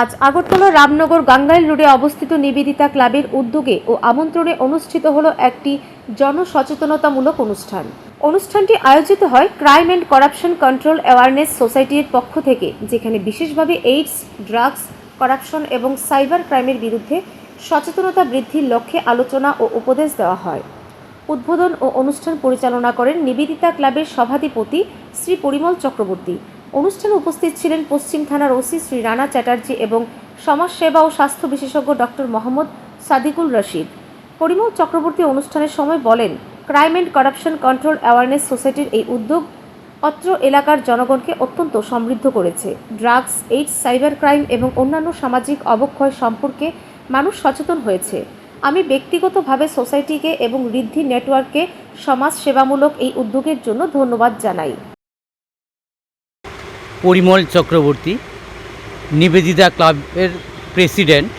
আজ আগরতলা রামনগর গাঙ্গাইল রোডে অবস্থিত নিবেদিতা ক্লাবের উদ্যোগে ও আমন্ত্রণে অনুষ্ঠিত হলো একটি জনসচেতনতামূলক অনুষ্ঠান। অনুষ্ঠানটি আয়োজিত হয় crime and corruption control awareness সোসাইটির পক্ষ থেকে, যেখানে বিশেষভাবে এইডস, ড্রাগস, করাপশন এবং সাইবার ক্রাইমের বিরুদ্ধে সচেতনতা বৃদ্ধির লক্ষ্যে আলোচনা ও উপদেশ দেওয়া হয়। উদ্বোধন ও অনুষ্ঠান পরিচালনা করেন নিবেদিতা ক্লাবের সভাধিপতি শ্রী পরিমল চক্রবর্তী। অনুষ্ঠানে উপস্থিত ছিলেন পশ্চিম থানার ওসি শ্রী রানা চ্যাটার্জি এবং সমাজসেবা ও স্বাস্থ্য বিশেষজ্ঞ ডক্টর মোহাম্মদ সাদিকুল রশিদ। পরিমল চক্রবর্তী অনুষ্ঠানের সময় বলেন, crime and corruption control awareness সোসাইটির এই উদ্যোগ অত্র এলাকার জনগণকে অত্যন্ত সমৃদ্ধ করেছে। ড্রাগস, এইডস, সাইবার ক্রাইম এবং অন্যান্য সামাজিক অবক্ষয় সম্পর্কে মানুষ সচেতন হয়েছে। আমি ব্যক্তিগতভাবে সোসাইটিকে এবং ঋদ্ধি নেটওয়ার্ককে সমাজ সেবামূলক এই উদ্যোগের জন্য ধন্যবাদ জানাই। পরিমল চক্রবর্তী, নিবেদিতা ক্লাবের প্রেসিডেন্ট।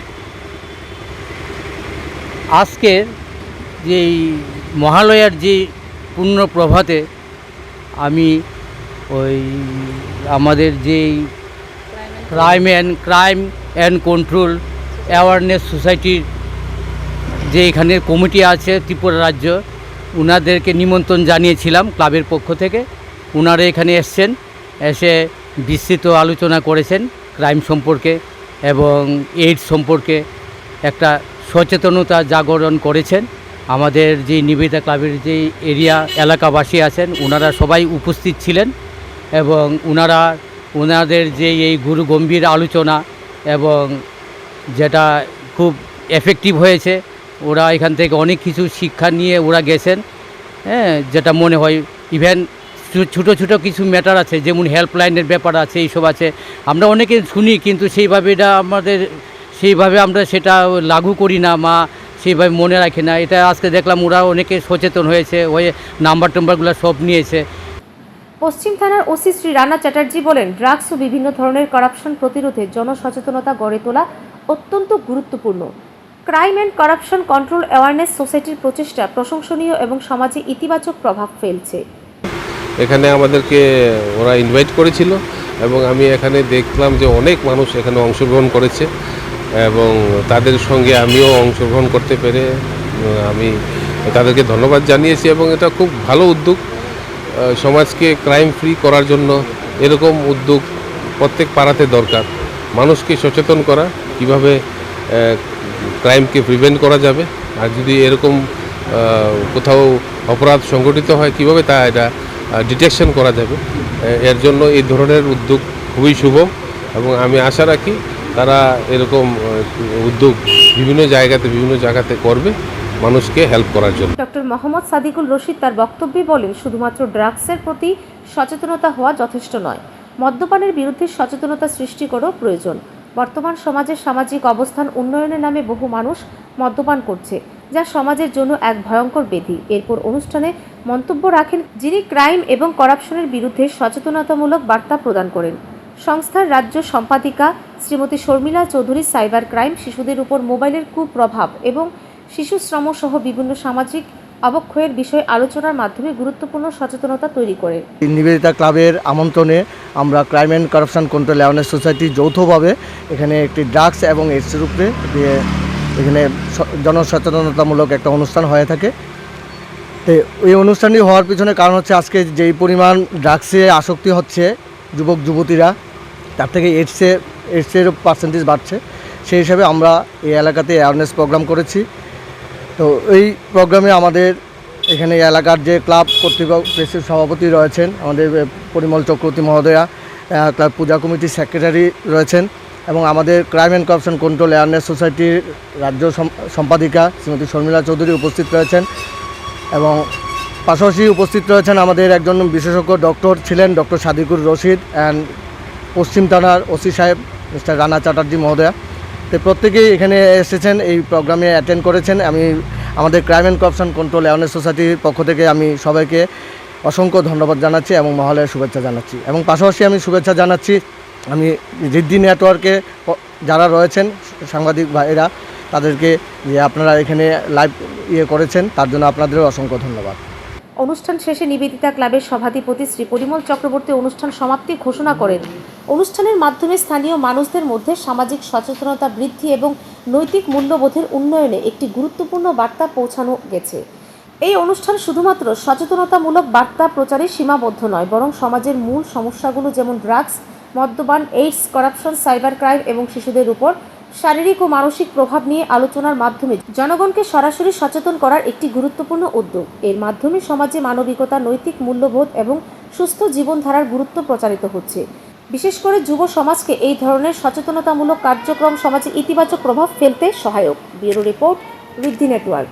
আজকের যেই মহালয়ার যে পূর্ণ প্রভাতে আমি ওই আমাদের যেই crime and crime and control awareness সোসাইটির যে এখানে কমিটি আছে ত্রিপুরা রাজ্য ওনাদেরকে নিমন্ত্রণ জানিয়েছিলাম ক্লাবের পক্ষ থেকে। ওনারা এখানে এসছেন, এসে বিস্তৃত আলোচনা করেছেন ক্রাইম সম্পর্কে এবং এইডস সম্পর্কে একটা সচেতনতা জাগরণ করেছেন। আমাদের যে নিবেদিতা ক্লাবের যে এরিয়া এলাকাবাসী আছেন ওনারা সবাই উপস্থিত ছিলেন এবং ওনারা ওনাদের যে এই গুরু গম্ভীর আলোচনা এবং যেটা খুব এফেক্টিভ হয়েছে, ওরা এখান থেকে অনেক কিছু শিক্ষা নিয়ে ওরা গেছেন। হ্যাঁ যেটা মনে হয় ইভেন ছোটো ছোটো কিছু ম্যাটার আছে, যেমন হেল্পলাইনের ব্যাপার আছে, এইসব আছে। আমরা অনেকে শুনি, কিন্তু সেইভাবে এটা আমাদের, সেইভাবে আমরা সেটা লাগু করি না, মা সেইভাবে মনে রাখি না। এটা আজকে দেখলাম ওরা অনেকে সচেতন হয়েছে, ওই নাম্বার টাম্বারগুলো সব নিয়েছে। পশ্চিম থানার ওসি শ্রী রানা চ্যাটার্জি বলেন ড্রাগস ও বিভিন্ন ধরনের করাপশন প্রতিরোধে জনসচেতনতা গড়ে তোলা অত্যন্ত গুরুত্বপূর্ণ। Crime and corruption control awareness সোসাইটির প্রচেষ্টা প্রশংসনীয় এবং সমাজে ইতিবাচক প্রভাব ফেলছে। এখানে আমাদেরকে ওরা ইনভাইট করেছিল এবং আমি এখানে দেখলাম যে অনেক মানুষ এখানে অংশগ্রহণ করেছে এবং তাদের সঙ্গে আমিও অংশগ্রহণ করতে পেরে আমি তাদেরকে ধন্যবাদ জানিয়েছি এবং এটা খুব ভালো উদ্যোগ সমাজকে ক্রাইম ফ্রি করার জন্য এরকম উদ্যোগ প্রত্যেক পাড়াতে দরকার। মানুষকে সচেতন করা, কীভাবে ক্রাইমকে প্রিভেন্ট করা যাবে। আর যদি এরকম কোথাও অপরাধ সংগঠিত হয়, কীভাবে তা এটা ডিটেকশন করা যাবে। এর জন্য এই ধরনের উদ্যোগ খুবই শুভ এবং আমি আশা রাখি তারা এরকম উদ্যোগ বিভিন্ন জায়গাতে বিভিন্ন জায়গাতে করবে, মানুষকে হেল্প করার জন্য। ডক্টর মোহাম্মদ সাদিকুল রশিদ তার বক্তব্যে বলেন, শুধুমাত্র ড্রাগসের প্রতি সচেতনতা হওয়া যথেষ্ট নয়। মদ্যপানের বিরুদ্ধে সচেতনতা সৃষ্টি করাও প্রয়োজন। বর্তমান সমাজের সামাজিক অবস্থান উন্নয়নের নামে বহু মানুষ মদ্যপান করছে। যা সমাজের জন্য এক ভয়ঙ্কর বেধি। এরপর অনুষ্ঠানে মন্তব্য রাখেন যিনি ক্রাইম এবং করাপশনের বিরুদ্ধে সচেতনতামূলক বার্তা প্রদান করেন। সংস্থার রাজ্য সম্পাদিকা শ্রীমতী শর্মিলা চৌধুরী সাইবার ক্রাইম শিশুদের উপর মোবাইলের কুপ্রভাব এবং শিশু শ্রম সহ বিভিন্ন সামাজিক অবক্ষয়ের বিষয়ে আলোচনার মাধ্যমে গুরুত্বপূর্ণ সচেতনতা তৈরি করে। নিবেদিতা ক্লাবের আমন্ত্রণে আমরা crime and corruption control awareness society যৌথভাবে এখানে একটি ড্রাগস এবং এইডসের উপরে দিয়ে এখানে জনসচেতনতামূলক একটা অনুষ্ঠান হয়ে থাকে। এই অনুষ্ঠানটি হওয়ার পিছনে কারণ হচ্ছে আজকে যেই পরিমাণ ড্রাগসে আসক্তি হচ্ছে যুবক, যুবতীরা, তার থেকে এইডসে এইডসের পার্সেন্টেজ বাড়ছে। সেই হিসাবে আমরা এই এলাকাতে অ্যাওয়ারনেস প্রোগ্রাম করেছি। তো এই প্রোগ্রামে আমাদের এখানে এলাকার যে ক্লাব কর্তৃপক্ষ প্রেসিড সভাপতি রয়েছেন, আমাদের পরিমল চক্রবর্তী মহোদয়া ক্লাব পূজা কমিটির সেক্রেটারি রয়েছেন। এবং আমাদের crime and corruption control awareness সোসাইটির রাজ্য সম্পাদিকা শ্রীমতী শর্মিলা চৌধুরী উপস্থিত রয়েছেন এবং পাশাপাশি উপস্থিত রয়েছেন আমাদের একজন বিশেষজ্ঞ ডক্টর ছিলেন ডক্টর সাদিকুর রশিদ অ্যান্ড পশ্চিম থানার ওসি সাহেব মিস্টার রানা চ্যাটার্জি মহোদয়া। তো প্রত্যেকেই এখানে এসেছেন, এই প্রোগ্রামে অ্যাটেন্ড করেছেন। আমি আমাদের crime and corruption control awareness সোসাইটির পক্ষ থেকে আমি সবাইকে অসংখ্য ধন্যবাদ জানাচ্ছি এবং মহালয়ের শুভেচ্ছা জানাচ্ছি। এবং পাশাপাশি আমি শুভেচ্ছা জানাচ্ছি আমি রিদ্ধি নেটওয়ার্কে যারা রয়েছেন সাংবাদিক ভাইয়েরা, তাদেরকে যে আপনারা এখানে লাইভ ইয়ে করেছেন, তার জন্য আপনাদেরও অসংখ্য ধন্যবাদ। অনুষ্ঠান শেষে নিবেদিতা ক্লাবের সভাধিপতি শ্রী পরিমল চক্রবর্তী অনুষ্ঠান সমাপ্তি ঘোষণা করেন। অনুষ্ঠানের মাধ্যমে স্থানীয় মানুষদের মধ্যে সামাজিক সচেতনতা বৃদ্ধি এবং নৈতিক মূল্যবোধের উন্নয়নে একটি গুরুত্বপূর্ণ বার্তা পৌঁছানো গেছে। এই অনুষ্ঠান শুধুমাত্র সচেতনতামূলক বার্তা প্রচারে সীমাবদ্ধ নয়, বরং সমাজের মূল সমস্যাগুলো যেমন ড্রাগস মদ্যপান এইডস করাপশন সাইবার ক্রাইম এবং শিশুদের উপর শারীরিক ও মানসিক প্রভাব নিয়ে আলোচনার মাধ্যমে জনগণকে সরাসরি সচেতন করার একটি গুরুত্বপূর্ণ উদ্যোগ। এর মাধ্যমে সমাজে মানবিকতা, নৈতিক মূল্যবোধ এবং সুস্থ জীবনধারার গুরুত্ব প্রচারিত হচ্ছে। বিশেষ করে যুব সমাজকে এই ধরনের সচেতনতামূলক কার্যক্রম সমাজে ইতিবাচক প্রভাব ফেলতে সহায়ক। Bureau report Riddhi network.